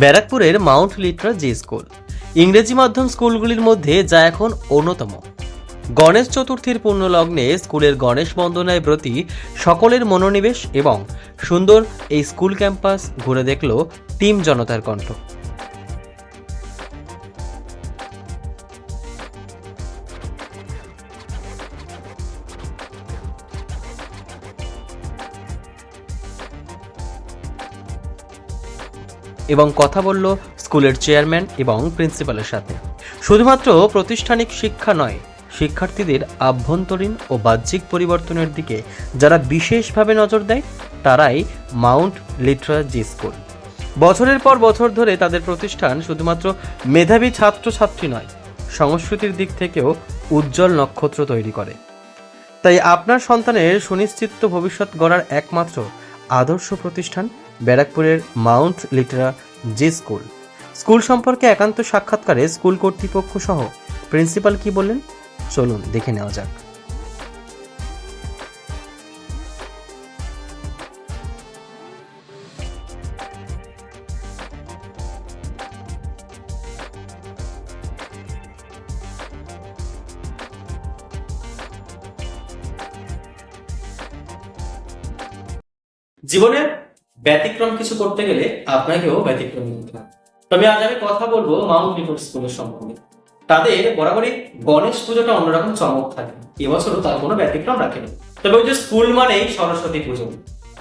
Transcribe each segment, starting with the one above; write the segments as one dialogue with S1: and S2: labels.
S1: ব্যারাকপুরের Mount Litera Zee school. ইংরেজি মাধ্যম স্কুলগুলির মধ্যে যা এখন অন্যতম। গণেশ চতুর্থীর পূর্ণলগ্নে স্কুলের গণেশ বন্দনায় ব্রতী সকলের মনোনিবেশ এবং সুন্দর এই স্কুল ক্যাম্পাস ঘুরে দেখল টিম জনতার কণ্ঠ। এবং কথা বলল স্কুলের চেয়ারম্যান এবং প্রিন্সিপালের সাথে। শুধুমাত্র প্রতিষ্ঠানিক শিক্ষা নয়, শিক্ষার্থীদের আভ্যন্তরীণ ও বাহ্যিক পরিবর্তনের দিকে যারা বিশেষভাবে নজর দেয়, তারাই মাউন্ট লিটরা জি স্কুল। বছরের পর বছর ধরে তাদের প্রতিষ্ঠান শুধুমাত্র মেধাবী ছাত্রছাত্রী নয়, সংস্কৃতির দিক থেকেও উজ্জ্বল নক্ষত্র তৈরি করে। তাই আপনার সন্তানের সুনিশ্চিত ভবিষ্যৎ গড়ার একমাত্র আদর্শ প্রতিষ্ঠান ব্যারাকপুরের Mount Litera Zee school. School সম্পর্কে একান্ত সাক্ষাৎকারে স্কুল কর্তৃপক্ষ সহ প্রিন্সিপাল কি বললেন? চলুন দেখে নেওয়া যাক। ব্যতিক্রম কিছু করতে গেলে আপনাকেও ব্যতিক্রম করতে হবে। তবে আজ আমি কথা বলব মাউন্ট রিপোর্ট স্কুলের সম্পর্কে। তাদের বরাবরই গণেশ পুজোটা অন্যরকম চমক থাকে। এবছরও তার কোনো ব্যতিক্রম রাখেনি। তবে ওই যে স্কুল মানেই সরস্বতী পুজো।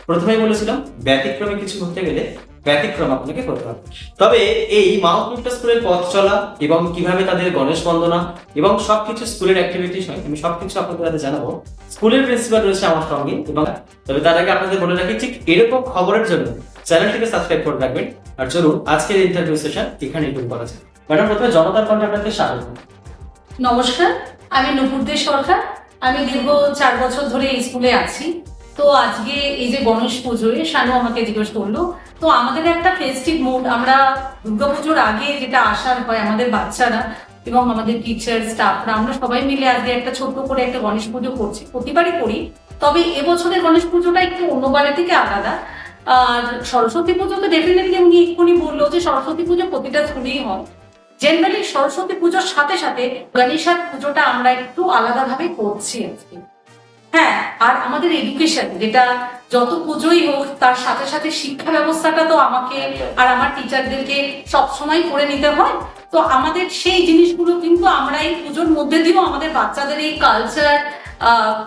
S1: প্রথমেই বলেছিলাম, ব্যতিক্রমে কিছু করতে গেলে ব্যতিক্রম আপনাকে করতে হবে। তবে এই মাউন্ট লিটল স্কুলের পথ চলা এবং কীভাবে তাদের গণেশ বন্দনা এবং সবকিছু স্কুলের অ্যাক্টিভিটিস হয়, আমি সবকিছু আপনাদের হাতে জানাব। স্কুলের প্রিন্সিপাল রয়েছে আমার সঙ্গে, এবং তবে তার আগে আপনাদের বলে রাখি ঠিক এরকম খবরের জন্য চ্যানেলটিকে সাবস্ক্রাইব করে রাখবেন। আর চলুন, আজকের ইন্টারভিউ সেশন এখানেই শুরু করা যায় ম্যাডাম, প্রথমে জনতার কণ্ঠে আপনাকে স্বাগত।
S2: নমস্কার, আমি নুপুরদে সরকার। আমি দীর্ঘ চার বছর ধরে এই স্কুলে আছি। তো আজকে এই যে গণেশ পুজোয় শানু আমাকে জিজ্ঞেস করল তো আমাদের একটা ফেস্টিভ মুড আমরা দুর্গাপুজোর আগে যেটা আসার হয় আমাদের বাচ্চারা এবং আমাদের টিচার স্টাফরা আমরা সবাই মিলে আজকে একটা ছোট্ট করে একটা গণেশ পুজো করছি, প্রতিবারই করি। তবে এবছরের গণেশ পুজোটা একটু অন্যবারের থেকে আলাদা। আর সরস্বতী পুজো তো ডেফিনেটলি উনি এক্ষুনি বলল যে সরস্বতী পুজো প্রতিটা স্কুলেই হয়। জেনারেলি সরস্বতী পুজোর সাথে সাথে গণেশার পুজোটা আমরা একটু আলাদাভাবে করছি আজকে। হ্যাঁ আর আমাদের এডুকেশন যেটা যত পুজোই হোক তার সাথে সাথে শিক্ষা ব্যবস্থাটা তো আমাকে আর আমার টিচারদেরকে সবসময় করে নিতে হয়। তো আমাদের সেই জিনিসগুলো কিন্তু আমরা এই পুজোর মধ্যে দিয়েও আমাদের বাচ্চাদের এই কালচার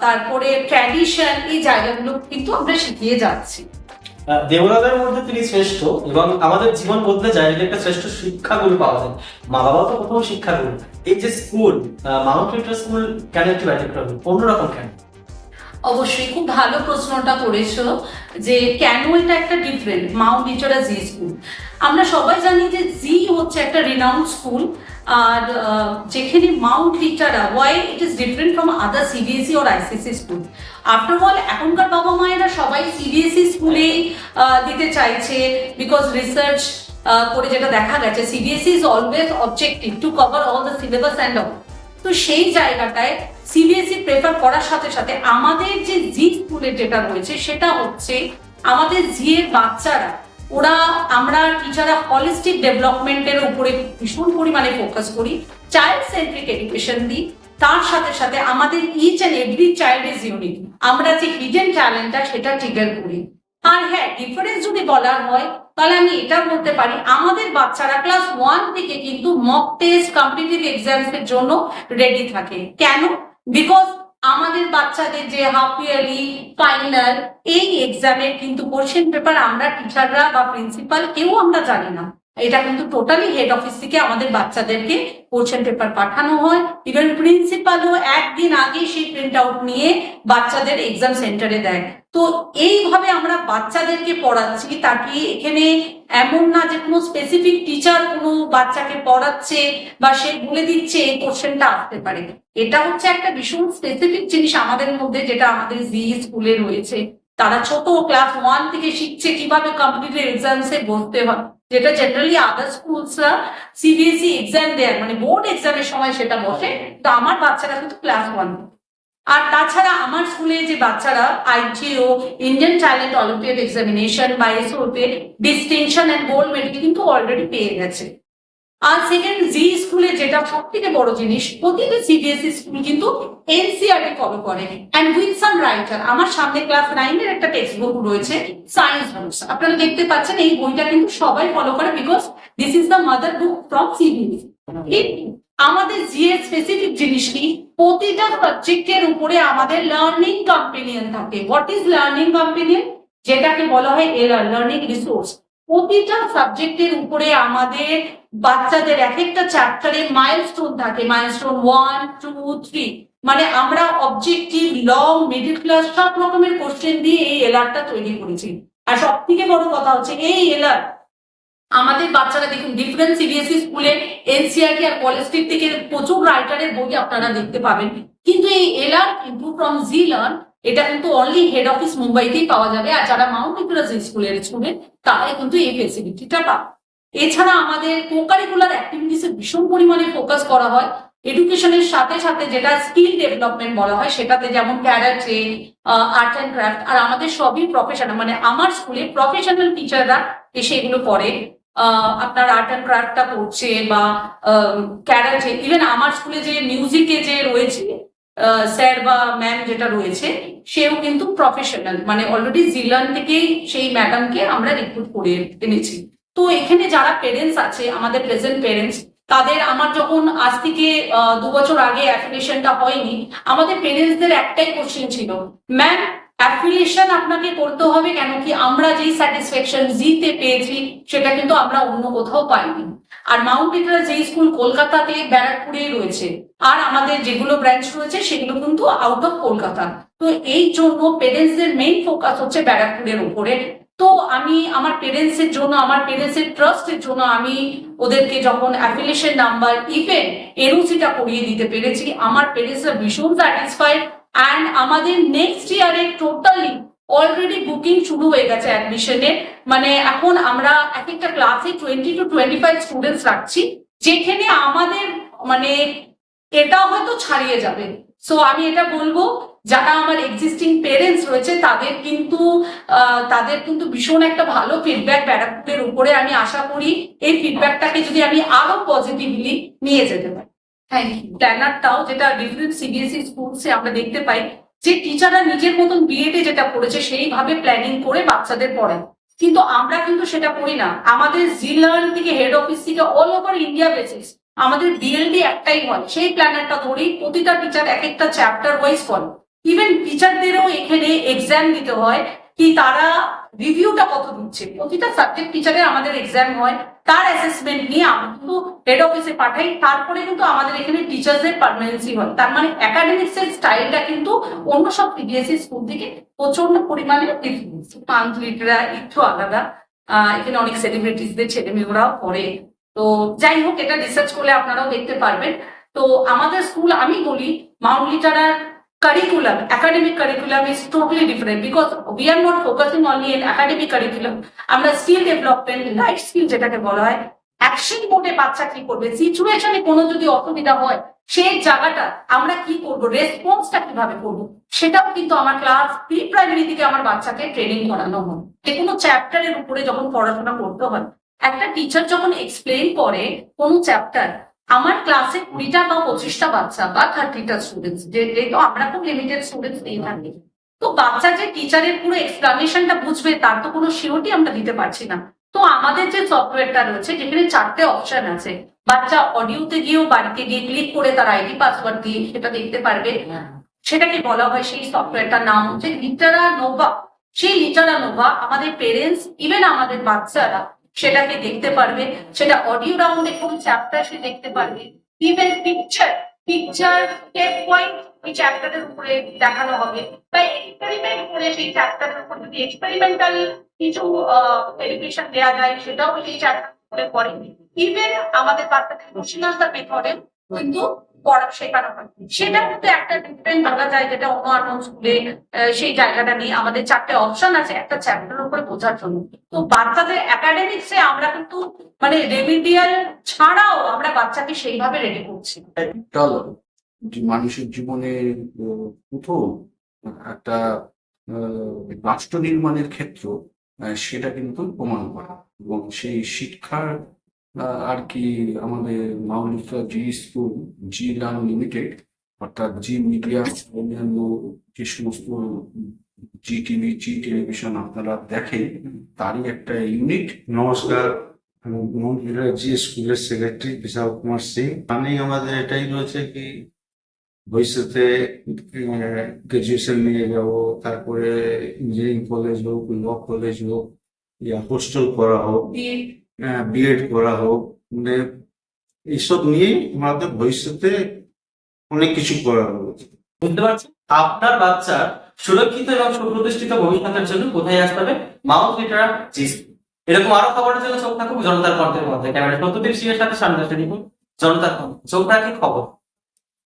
S2: তারপরে ট্র্যাডিশন এই জায়গাগুলো কিন্তু আমরা শিখিয়ে যাচ্ছি।
S1: আহ, মধ্যে তিনি শ্রেষ্ঠ এবং আমাদের জীবন বদলে যায় যদি একটা শ্রেষ্ঠ শিক্ষাগুলো পাওয়া যায়। মা বাবা তো প্রথম শিক্ষাগুলো এই যে স্কুল মাউন্ট স্কুল কেন একটি ব্যতিক্রম? অন্যরকম কেন?
S2: অবশ্যই খুব ভালো প্রশ্নটা করেছ যে কেন এটা একটা different Mount Litera Zee school আমরা সবাই জানি যে জি হচ্ছে একটা রিনাউন্ড স্কুল আর যেখানে Mount Litera why it is different from other CBSE or ICSE school after all এখনকার বাবা মায়েরা সবাই সিবিএসই স্কুলেই দিতে চাইছে বিকজ রিসার্চ করে যেটা দেখা গেছে CBSE is always objective to cover all the syllabus and all তো সেই জায়গাটায় সিবিএসই প্রেফার করার সাথে সাথে আমাদের যে জি স্কুলে যেটা রয়েছে, সেটা হচ্ছে আমাদের জি এর বাচ্চারা, ওরা আমরা টিচাররা হলিস্টিক ডেভেলপমেন্টের উপরে ভীষণ পরিমাণে ফোকাস করি চাইল্ড সেন্ট্রিক এডুকেশন দিই, তার সাথে সাথে আমাদের each and every child is unique আমরা যে হিডেন ট্যালেন্টটা সেটা ট্রিগার করি। আর হ্যাঁ ডিফারেন্স যদি বলার হয় তাহলে আমি এটা বলতে পারি, আমাদের বাচ্চারা ক্লাস ওয়ান থেকে কিন্তু মক টেস্ট কম্পিটিটিভ এক্সামস এর জন্য রেডি থাকে। কেন? বিকজ আমাদের বাচ্চাদের যে হাফ ইয়ারলি ফাইনাল এই এক্সামের কিন্তু কোশ্চেন পেপার আমরা টিচাররা বা প্রিন্সিপাল কেউ আমরা জানি না। এটা কিন্তু টোটালি হেড অফিস থেকে আমাদের বাচ্চাদেরকে কোশ্চেন পেপার পাঠানো হয়। ইভেন প্রিন্সিপালও একদিন আগে সেই প্রিন্ট আউট নিয়ে বাচ্চাদের এক্সাম সেন্টারে দেয়। তো এইভাবে আমরা বাচ্চাদেরকে পড়াচ্ছি তাকে এখানে এমন না যে কোনো স্পেসিফিক টিচার কোনো বাচ্চাকে পড়াচ্ছে বা সে বলে দিচ্ছে এই কোশ্চেনটা আসতে পারে। এটা হচ্ছে একটা ভীষণ স্পেসিফিক জিনিস আমাদের মধ্যে যেটা আমাদের জি স্কুলে রয়েছে। তারা ছোট ক্লাস ওয়ান থেকে শিখছে কীভাবে কম্পিটিটিভ এক্সামসে বসতে হয়। যেটা জেনারেলি আদার স্কুলসরা সিবিএসই এক্সাম দেয় মানে বোর্ড এক্সামের সময় সেটা বসে। তো আমার বাচ্চারা কিন্তু ক্লাস ওয়ান আর তাছাড়া আমার স্কুলে যে বাচ্চারা ITO Indian talent olympiad examination বা এসওতে ডিস্টিংশন অ্যান্ড গোল্ড মেডেল কিন্তু অলরেডি পেয়ে গেছে। আর সেকেন্ড জি স্কুলে যেটা সব থেকে বড় জিনিস, প্রতিটা সিবিএসই স্কুল কিন্তু এনসিআরটি ফলো করে অ্যান্ড উইথ সাম রাইটার আমার সামনে ক্লাস নাইনের একটা টেক্সট বুক রয়েছে সায়েন্স বুকস আপনারা দেখতে পাচ্ছেন এই বইটা কিন্তু সবাই ফলো করে because this is the mother book from CBSE আমাদের জিএ স্পেসিফিক জিনিসটি প্রতিটা সাবজেক্টের উপরে আমাদের লার্নিং কম্পেনিয়ন থাকে। হোয়াট ইজ লার্নিং কম্পেনিয়ন যেটাকে বলা হয় এলার লার্নিং রিসোর্স প্রতিটা সাবজেক্টের উপরে আমাদের বাচ্চাদের এক একটা চ্যাপ্টারে মাইলস্টোন থাকে। মাইলস্টোন ওয়ান টু থ্রি মানে আমরা অবজেক্টিভ লং মিডিল ক্লাস সব রকমের কোশ্চেন দিয়ে এই এলারটা তৈরি করেছি। আর সব থেকে বড় কথা হচ্ছে, এই এলার আমাদের বাচ্চারা দেখুন ডিফারেন্ট সিবিএসই স্কুলে এনসিআরটি আর কলেজ স্ট্রিট থেকে প্রচুর রাইটারের বই আপনারা দেখতে পাবেন। কিন্তু এই এলার কিন্তু ফ্রম জি লার্ন এটা কিন্তু অনলি হেড অফিস মুম্বাইতেই পাওয়া যাবে। আর যারা মাউন্ট নিকোলাস স্কুলের স্টুডেন্ট তারাই কিন্তু এই ফেসিলিটিটা পাবে। এছাড়া আমাদের কোকারিকুলার অ্যাক্টিভিটিসে ভীষণ পরিমাণে ফোকাস করা হয়। এডুকেশনের সাথে সাথে যেটা স্কিল ডেভেলপমেন্ট বলা হয় সেটাতে যেমন ক্যারাটে আর্ট অ্যান্ড ক্রাফট আর আমাদের সবই প্রফেশনাল মানে আমার স্কুলে প্রফেশনাল টিচাররা এসে এগুলো আহ, আপনার আর্ট অ্যান্ড ক্রাফটটা করছে বা ক্যারাটে ইভেন আমার স্কুলে যে মিউজিকে যে রয়েছে স্যার বা ম্যাম যেটা রয়েছে, সেও কিন্তু প্রফেশনাল মানে অলরেডি জিলান থেকেই সেই ম্যাডামকে আমরা রিক্রুট করে এনেছি। তো এখানে যারা পেরেন্টস আছে, আমাদের প্রেজেন্ট পেরেন্টস তাদের আমার যখন আজ থেকে দু বছর আগে অ্যাফিলিয়েশনটা হয়নি, আমাদের পেরেন্টসদের একটাই কোশ্চেন ছিল ম্যাম অ্যাফিলিয়েশন আপনাকে করতে হবে কেন কি আমরা যেই স্যাটিসফ্যাকশন জিতে পেয়েছি, সেটা কিন্তু আমরা অন্য কোথাও পাইনি। আর মাউন্ট লিটারা যেই স্কুল কলকাতাতে ব্যারাকপুরেই রয়েছে, আর আমাদের যেগুলো ব্রাঞ্চ রয়েছে, সেগুলো কিন্তু আউট অফ কলকাতা। তো এই জন্য পেরেন্টসদের মেইন ফোকাস হচ্ছে ব্যারাকপুরের উপরে। তো আমি আমার পেরেন্টস এর জন্য, আমার পেরেন্টস এর ট্রাস্টের জন্য আমি ওদেরকে যখন অ্যাফিলিয়েশন নাম্বার ইভেন এনওসিটা করিয়ে দিতে পেরেছি, আমার পেরেন্টসরা ভীষণ স্যাটিসফাইড অ্যান্ড আমাদের নেক্সট ইয়ারে টোটালি অলরেডি বুকিং শুরু হয়ে গেছে অ্যাডমিশনের মানে এখন আমরা এক একটা ক্লাসে twenty two twenty five students রাখছি। যেখানে আমাদের মানে এটা হয়তো ছাড়িয়ে যাবে। সো আমি এটা বলব, যারা আমার এক্সিস্টিং পেরেন্টস রয়েছে, তাদের কিন্তু তাদের কিন্তু ভীষণ একটা ভালো ফিডব্যাক ব্যারাকপুরের উপরে। আমি আশা করি এই ফিডব্যাকটাকে যদি আমি আরও পজিটিভলি নিয়ে যেতে পারি। ইউ প্ল্যানারটাও যেটা ডিফারেন্ট সিবিএসই স্কুলসে আমরা দেখতে পাই, যে টিচাররা নিজের মতন বিএডে যেটা করেছে সেইভাবে প্ল্যানিং করে বাচ্চাদের পড়ায়। কিন্তু আমরা কিন্তু সেটা করি না। আমাদের জিলার্ন থেকে হেড অফিস থেকে অল ওভার ইন্ডিয়া বেসিস আমাদের বিএলডি একটাই হয়। সেই প্ল্যানারটা ধরেই প্রতিটা টিচার এক একটা চ্যাপ্টার ওয়াইজ করে ইভেন টিচারদেরও এখানে এক্সাম দিতে হয়, কি তারা রিভিউটা কত দিচ্ছে প্রতিটা সাবজেক্ট টিচারের আমাদের এক্সাম হয়, তার অ্যাসেসমেন্ট নিয়ে আমরা কিন্তু হেড অফিসে পাঠাই, তারপরে কিন্তু আমাদের এখানে টিচার্সদের পারমানেন্সি হয়। তার মানে একাডেমিক্স এর স্টাইলটা কিন্তু অন্য সব সিবিএসই স্কুল থেকে প্রচণ্ড পরিমাণে ডিফারেন্স পাঞ্চলিটরা একটু আলাদা। এখানে অনেক সেলিব্রিটিসদের ছেলে মেয়েরাও পড়ে। তো যাই হোক, এটা রিসার্চ করলে আপনারাও দেখতে পারবেন। তো আমাদের স্কুল আমি বলি মাউন্ট লিটারার curriculum, academic curriculum is totally different because we are not focusing only in academic curriculum. আমরা স্কিল ডেভেলপমেন্ট লাইফ স্কিল যেটাকে বলা হয় অ্যাকশন মোডে বাচ্চা কি করবে? সিচুয়েশনে কোনো যদি অসুবিধা হয় সেই জায়গাটা আমরা কি করব? রেসপন্সটা কীভাবে করব? সেটাও কিন্তু আমার ক্লাস প্রি প্রাইমারি থেকে আমার বাচ্চাকে ট্রেনিং করানো হয়। যে কোনো চ্যাপ্টারের উপরে যখন পড়াশোনা করতে হয় একটা টিচার যখন এক্সপ্লেন করে কোনো চ্যাপ্টার আমার ক্লাসে কুড়িটা বা পঁচিশটা বাচ্চা বা থার্টিটা স্টুডেন্টস যেহেতু আমরা খুব লিমিটেড স্টুডেন্টস নিয়ে থাকি, তো বাচ্চা যে টিচারের পুরো এক্সপ্লানেশনটা বুঝবে, তার তো কোনো শিওরটি আমরা দিতে পারছি না। তো আমাদের যে সফটওয়্যারটা রয়েছে, যেখানে চারটে অপশন আছে, বাচ্চা অডিওতে গিয়েও বাড়িতে গিয়ে ক্লিক করে তার আইডি পাসওয়ার্ড দিয়ে সেটা দেখতে পারবে। সেটাকে বলা হয় সেই সফটওয়্যারটার নাম হচ্ছে লিটারা নোভা সেই লিটারা নোভা আমাদের পেরেন্টস ইভেন আমাদের বাচ্চারা সেটাকে দেখতে পারবে সেটা অডিও রাউন্ডে কোন চ্যাপ্টার সে দেখতে পারবে। Even picture picture step point এই চ্যাপ্টারের উপরে দেখানো হবে। বা এক্সপেরিমেন্ট করে সেই চ্যাপ্টারের উপর যদি এক্সপেরিমেন্টাল কিছু এডুকেশন দেওয়া যায়, সেটাও সেই চ্যাপ্টার পড়ে। ইভেন আমাদের বাচ্চাদের মেথডে কিন্তু পড়া শেখানো হয়। সেটা কিন্তু একটা ডিফারেন্ট বলা যায় যেটা অন্য অন্য স্কুলে সেই জায়গাটা নেই আমাদের চারটে অপশন আছে, একটা চ্যাপ্টারের উপরে বোঝার জন্য। তো বাচ্চাদের একাডেমিক্সে আমরা কিন্তু মানে রেমিডিয়াল ছাড়াও আমরা বাচ্চাকে সেইভাবে রেডি করছি।
S3: মানুষের জীবনে প্রথম একটা রাষ্ট্র নির্মাণের ক্ষেত্র সেটা কিন্তু প্রমাণ করা। এবং সেই শিক্ষার আর কি আমাদের মাউলিকা Zee school Zee Learn limited অর্থাৎ জি মিডিয়া অন্যান্য যে সমস্ত জি টিভি জি টেলিভিশন আপনারা দেখেন তারই একটা ইউনিট।
S4: নমস্কার মন্দিরা জি স্কুলের সেক্রেটারি বিশাল কুমার সিং। প্ল্যানিং আমাদের এটাই রয়েছে কি ভবিষ্যতে গ্রাজুয়েশন নিয়ে যাব তারপরে ইঞ্জিনিয়ারিং কলেজ হোক ল কলেজ হোক ইয়া হোস্টেল করা হোক। বিএড করা হোক মানে এইসব নিয়ে আমাদের ভবিষ্যতে অনেক কিছু করা হবে।
S1: বুঝতে পারছেন? আপনার বাচ্চার সুরক্ষিত এবং সুপ্রতিষ্ঠিত ভবিষ্যতের জন্য কোথায় আসতে হবে? মাউথ লিটারা চিজ এরকম আরও খবরের জন্য চোখ থাকুক জনতার কণ্ঠের মধ্যে। ক্যামেরা সত্যদীপ সিংহের সাথে সামনে জনতার কণ্ঠ। চোখ রাখে খবর।